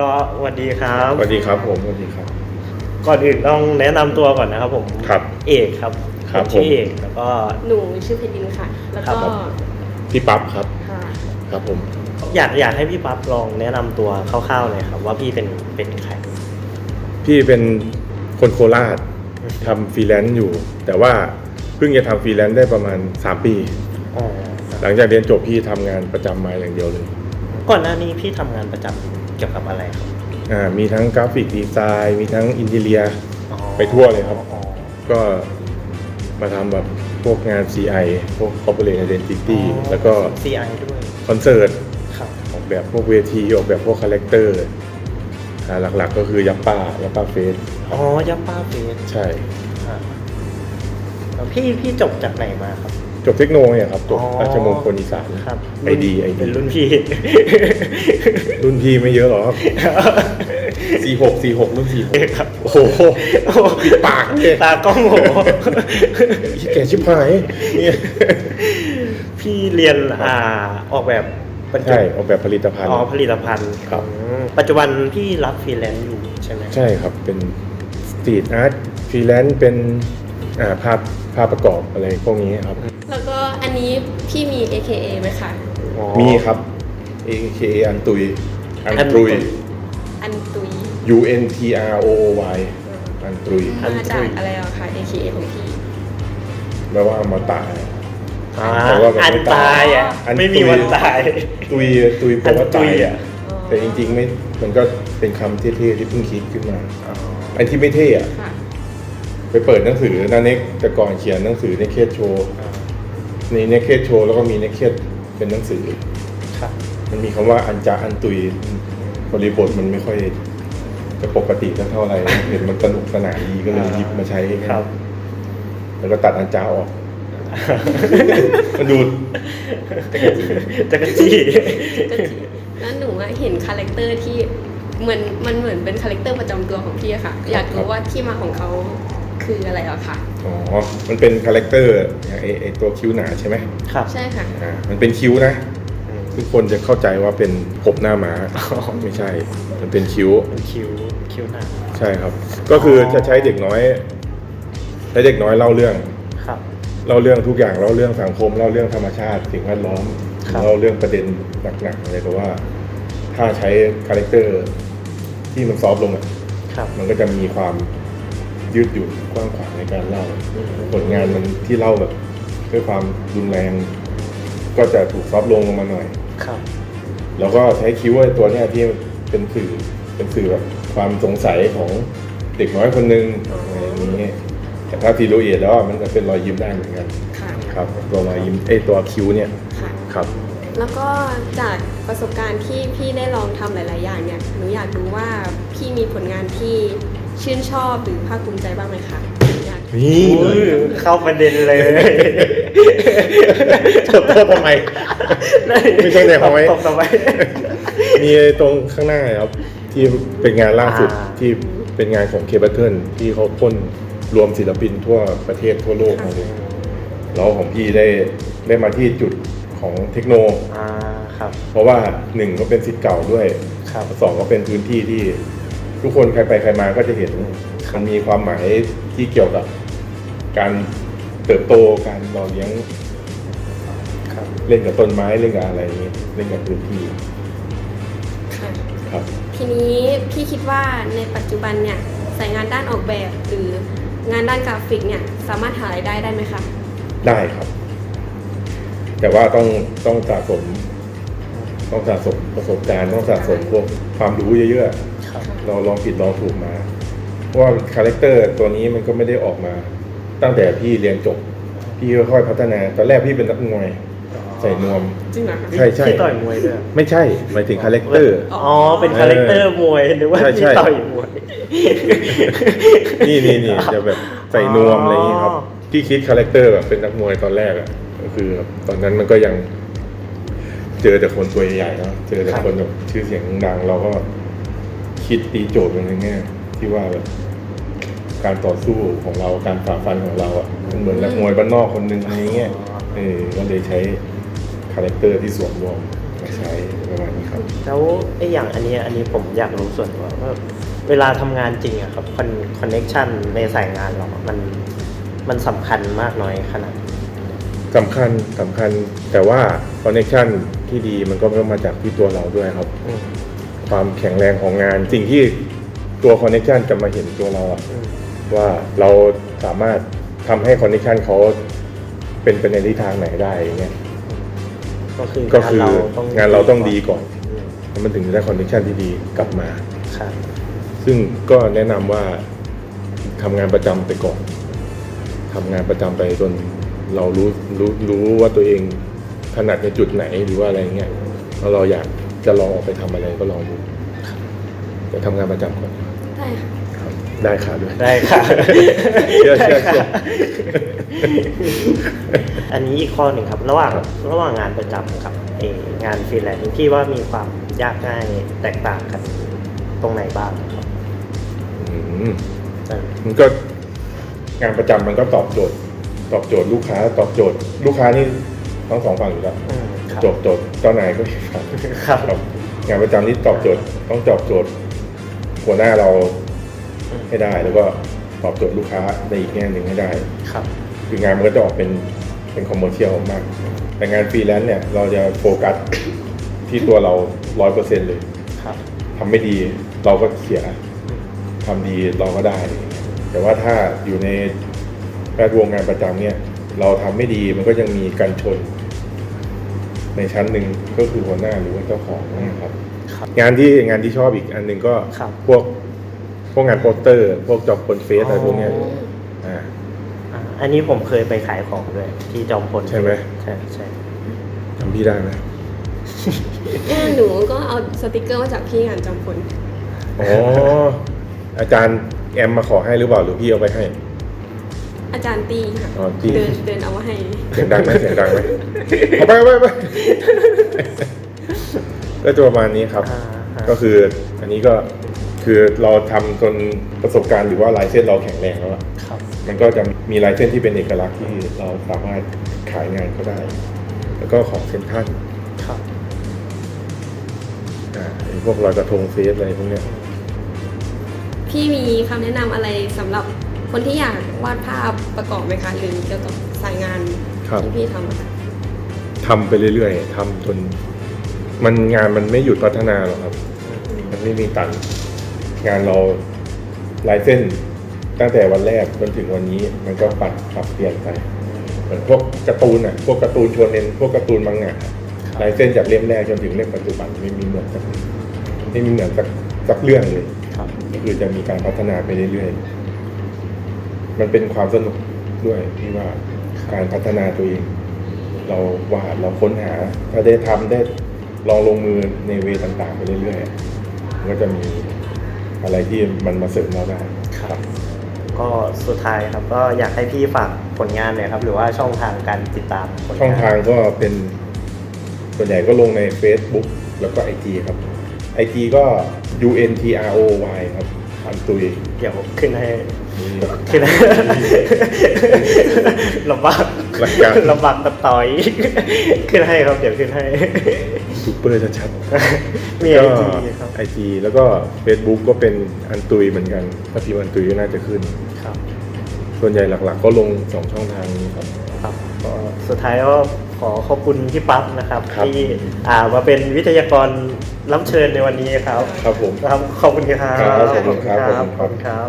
ก็สวัสดีครับสวัสดีครับผมสวัสดีครับ ก่อนอื่นต้องแนะนำตัวก่อนนะครับผมครับเอกครับครับผม ชื่อผมเอกแล้วก็ หนูชื่อเพชรดินค่ะ แล้วก็ครับ พี่ปั๊บครับค่ะครับผม อยากอยากให้พี่ปั๊บลองแนะนำตัวคร่าวๆเลยครับ ว่าพี่เป็นเป็นใคร พี่เป็นคนโคราชทำฟรีแลนซ์อยู่ แต่ว่าเพิ่งจะทำฟรีแลนซ์ได้ประมาณ 3 ปี อ๋อหลังจากเรียนจบพี่ทำงานประจำมาอย่างเดียวเลย ก่อนหน้านี้พี่ทำงานประจำ เกี่ยวกับอะไรครับอ่ามีทั้งกราฟิกดีไซน์มีทั้งอินเทีย อ๋อไปทั่วเลยครับ อ๋อก็มาทำแบบพวกงาน CI พวก Corporate Identity แล้วก็ CI ด้วยคอนเสิร์ตครับออกแบบพวกเวทีออกแบบพวกคาแรคเตอร์อ่าหลักๆก็คือยัปป้ายัปป้าเฟสอ๋อยัปป้าเฟสใช่อ่าแล้วพี่พี่จบจากไหนมาครับ จบเทคโนเนี่ยครับจบอ๋อ ราชมงคลอีสานครับไอดีไอเป็ดีนรุ่นพี่ รุ่นพี่ไม่เยอะหรอกครับสี่หกสี่หกรุ่นสี่หกครับ โอ้โหปิดปากเลยตากล้องโหแกชิบหายเนี่ยพี่เรียนอ่าออกแบบบรรจุใช่ออกแบบผลิตภัณฑ์ อ๋อผลิตภัณฑ์ครับ อืมปัจจุบันพี่รับฟรีแลนซ์อยู่ใช่ไหมใช่ครับเป็นสตรีทอาร์ตฟรีแลนซ์เป็นอ่าภาพภาพประกอบอะไรพวกนี้ครับแล้วก็ อันนี้พี่มี AKA ไหมคะอ๋อมีครับ AKA อันตุย อันอันตุตุยยอันตุย U N T R O O Y อันตุยอันตุยมาจากอะไรอะคะ AKA ของพี่แปลว่ามาตายอ่าแต่ว่าแบบอันไม่ตายอะอันไม่มีตุยวันตาย ตุยตุยแปลว่าอันตุตายยอะอะแต่จริงๆไม่มันก็เป็นคำเท่ๆที่เพิ่งคิดขึ้นมาอันที่ไม่เท่อะค่ะไปเปิดหนังสือนาเน็กแต่ก่อนเขียนหนังสือในเคสโชว์ ในในเคสโชว์แล้วก็มีในเคสเป็นหนังสือ ครับ มันมีคำว่าอันจาอันตุยบริบทมันไม่ค่อยจะปกติสักเท่าไหร่ เห็นมันสนุกสนานดีก็เลยหยิบมาใช้ครับ แล้วก็ตัดอันจาออก มันดูจักรจีจักรจี้ก็จริงแล้วหนูอะเห็นคาแรคเตอร์ที่เหมือนมันเหมือนเป็นคาแรคเตอร์ประจำตัวของพี่อะค่ะ อยากรู้ว่าที่มาของเขา คืออะไรเหรอคะอ๋อ มันเป็นคาแรคเตอร์อย่างไอไอตัวคิ้วหนาใช่ไหมครับ ใช่ค่ะ อ่า มันเป็นคิ้วนะอืมทุกคนจะเข้าใจว่าเป็นกบหน้าม้า ไม่ใช่ มันเป็นคิ้ว เป็นคิ้วคิ้วหนาใช่ครับ ก็คือจะใช้เด็กน้อย ใช้เด็กน้อยเล่าเรื่อง ครับ เล่าเรื่องทุกอย่าง เล่าเรื่องสังคม เล่าเรื่องธรรมชาติสิ่งแวดล้อม ครับ เล่าเรื่องประเด็นหนักๆอะไรแต่ว่า ถ้าใช้คาแรคเตอร์ที่มันซอฟต์ลงอะครับ มันก็จะมีความ ยืดหยุ่นกว้างขวางในการเล่าอืมผลงานมันที่เล่าแบบด้วยความรุนแรง ก็จะถูกซอฟต์ลงลงมาหน่อย ครับ แล้วก็ใช้คิ้วไอ้ตัวเนี้ยที่เป็นสื่อเป็นสื่อแบบความสงสัยของเด็กน้อยคนหนึ่งอะไรอย่างนี้แต่ถ้าทีโรเอียดแล้วอะมันจะเป็นรอยยิ้มได้เหมือนกันค่ะ ครับตัวรอยยิ้มไอ้ตัวคิ้วเนี่ยค่ะ ครับ แล้วก็จากประสบการณ์ที่พี่ได้ลองทำหลาย ๆ อย่างเนี่ย หนูอยากรู้ว่าพี่มีผลงานที่ ชื่นชอบหรือภาคภูมิใจบ้างไหมคะอยากนี่อุ้ยเข้าประเด็นเลยโทษทำไม ไม่ใช่ในหอยตบทำไมมีตรงข้างหน้าครับที่เป็นงานล่าสุดอ่าที่เป็นงานของเคเบิลเทิลที่เขาพ่นรวมศิลปินทั่วประเทศทั่วโลกมาเลยแล้วของพี่ได้ได้มาที่จุดของเทคโนอ่าครับ เพราะว่าหนึ่งก็เป็นสิทธิ์เก่าด้วยครับสองก็เป็นพื้นที่ที่ ทุกคนใครไปใครมาก็จะเห็นมันมีความหมายที่เกี่ยวกับ การเติบโตการหล่อเลี้ยงครับเล่นกับต้นไม้เล่นกับอะไรอย่างนี้เล่นกับพื้นที่ค่ะ ครับ ทีนี้พี่คิดว่าในปัจจุบันเนี่ยสายงานด้านออกแบบหรืองานด้านกราฟิกเนี่ยสามารถหารายได้ได้ไหมคะได้ครับ แต่ว่าต้องต้องสะสม ต้องสะสมประสบการณ์ต้องสะสมพวกความรู้เยอะครับๆ เราลองผิดลองถูกมาเพราะว่าคาแรคเตอร์ตัวนี้มันก็ไม่ได้ออกมา ตั้งแต่พี่เรียนจบ พี่ค่อยๆพัฒนา ตอนแรกพี่เป็นนักมวยใส่นวม จริงเหรอคะใช่ใช่พี่ต่อยมวยด้วยไม่ใช่หมายถึงคาแรคเตอร์ อ๋อ เป็นคาแรคเตอร์มวยหรือว่าใช่พี่ใช่ ต่อยมวย นี่นี่นี่จะแบบใส่นวมอะไรอย่างนี้ครับอ๋อที่คิดคาแรคเตอร์แบบเป็นนักมวยตอนแรกอะก็คือแบบตอนนั้นมันก็ยัง เจอแต่คนตัวใหญ่ๆเนาะเจอแต่คนแบบชื่อเสียงดังเราก็ คิดตีโจทย์มันในแง่ที่ว่าแบบการต่อสู้ของเราการฝ่าฟันของเราอะมันเหมือนนักมวยบ้านนอกคนหนึ่งอะไรเงี้ยเออก็เลยใช้คาแรคเตอร์ที่สวมรวมมาใช้ประมาณนี้ครับแต่แล้วไอ้อย่างอันนี้อันนี้ผมอยากรู้ส่วนตัวว่าเวลาทำงานจริงอะครับคอนคอนเน็ชันในสายงานเราอะมันมันสำคัญมากน้อยขนาดไหนสำคัญสำคัญแต่ว่าคอนเน t ชันที่ดีมันก็ต้องมาจากที่ตัวเราด้วยครับอืม ความแข็งแรงของงาน สิ่งที่ตัวคอนเน t ชันจะมาเห็นตัวเราอะอืมว่าเราสามารถทำให้คอนเน t ชันเขาเป็นไปในทิศทางไหนได้อย่างเงี้ยก็คือก็คืองานเราต้องงานเราต้องดีก่อนอืมแล้วมันถึงจะได้คอนเน t ชันที่ดีกลับมาครับซึ่งก็แนะนำว่าทำงานประจำไปก่อนทำงานประจำไปจนเรารู้รู้รู้ว่าตัวเองถนัดในจุดไหนหรือว่าอะไรเงี้ยแล้วเราอยาก จะลองออกไปทำอะไรก็ลองดูแต่ทำงานประจำก่อนได้ค่ะ ครับได้ค่ะด้วย ได้ค่ะ เชื่อเชื่อเชื่อ อันนี้อีกข้อหนึ่งครับ ระหว่างครับระหว่างงานประจำกับเอ่องานฟรีแลนซ์พี่ว่ามีความยากง่ายแตกต่างกันตรงไหนบ้างครับอืมอ่ามันก็งานประจำมันก็ตอบโจทย์ ตอบโจทย์ลูกค้า ตอบโจทย์ ลูกค้านี่ทั้งสองฝั่งอยู่แล้ว อืม ครับจบโจทย์เจ้านายก็อีกฝั่งครับครับ งานประจำนี่ตอบโจทย์ต้องตอบโจทย์หัวหน้าเราให้ได้ แล้วก็ตอบโจทย์ลูกค้าในอีกแง่หนึ่งให้ได้ ครับ คืองานมันก็จะออกเป็นเป็นคอมเมอร์เชียลมาก แต่งานฟรีแลนซ์เนี่ยเราจะโฟกัสที่ตัวเราร้อยเปอร์เซ็นเลยครับทำไม่ดีเราก็เสียทำดีเราก็ได้ แต่ว่าถ้าอยู่ในแวดวงงานประจำเนี่ย เราทำไม่ดีมันก็ยังมีการชน ในชั้นหนึ่งก็คือหัวหน้าหรือว่าเจ้าของนะครับครับ งานที่งานที่ชอบอีกอันหนึ่งก็ครับพวกพวกงานโปสเตอร์ พวกจอบคนเฟสอะไรพวกเนี้ยอ๋ออ่าอ่าอันนี้ผมเคยไปขายของด้วย ที่จอมพลใช่ไหมใช่ใช่ทำพี่ได้ไหมเนี่ยหนูก็เอาสติกเกอร์มาจากพี่งานจอมพลอ๋ออาจารย์แอมมาขอให้หรือเปล่าหรือพี่เอาไปให้ อาจารย์ตีค่ะอ๋อตี เดินเดินเอามาให้ เสียงดังไหมเสียงดังไหมเอาไปเอาไปเอาไปก็จะประมาณนี้ครับ อ่าฮะก็คืออันนี้ก็คือเราทำจนประสบการณ์หรือว่าลายเส้นเราแข็งแรงแล้วอะครับ มันก็จะมีลายเส้นที่เป็นเอกลักษณ์ที่เราสามารถขายงานเขาได้ แล้วก็ของเซ็นทรัลครับอ่าไอ้พวกลอยกระทงเฟสอะไรพวกเนี้ย พี่มีคำแนะนำอะไรสำหรับ คนที่อยากวาดภาพประกอบไหมคะหรือเกี่ยวกับสายงานครับที่พี่ทำอะค่ะทำไปเรื่อยๆทำจน มันงานมันไม่หยุดพัฒนาหรอกครับ มันไม่มีตันงานเราลายเส้นตั้งแต่วันแรกจนถึงวันนี้ มันก็ปรับปรับเปลี่ยนไปเหมือนพวกการ์ตูนอะพวกการ์ตูนโชเนนพวกการ์ตูนมังงะลายเส้นจากเล่มแรกจนถึงเล่มปัจจุบันไม่มีเหมือนกันไม่มีเหมือนสักสักเรื่องเลยครับก็คือจะมีการพัฒนาไปเรื่อยๆ มันเป็นความสนุกด้วยที่ว่าการพัฒนาตัวเอง เราวาดเราค้นหาถ้าได้ทำได้ลองลงมือในเวต่างๆไปเรื่อยๆมันก็จะมีอะไรที่มันมาเสริมเราได้ครับ ก็สุดท้ายครับก็อยากให้พี่ฝากผลงานหน่อยครับ หรือว่าช่องทางการติดตามผลงานช่องทางก็เป็นส่วนใหญ่ก็ลงใน Facebook แล้วก็ IG ครับ IG ก็ U N T R O Y ครับ อันตุยเดี๋ยวขึ้นให้นี่ขึ้นให้ลำบากหลักการลำบากตัดต่อยขึ้นให้ครับเดี๋ยวขึ้นให้ซูเปอร์ชัดๆมีก็ไอจีครับไอจีแล้วก็ Facebook ก็เป็นอันตุยเหมือนกันถ้าพิมพ์อันตุยก็น่าจะขึ้นครับ ส่วนใหญ่หลัก ๆ ก็ลงสองช่องทางนี้ครับครับก็สุดท้ายก็ขอขอบคุณพี่ปั๊บนะครับครับที่อ่ามาเป็นวิทยากร รับเชิญในวันนี้ครับ ครับผม ครับ ขอบคุณครับ ครับขอบคุณครับขอบขอบคุคุณณคครัรับบ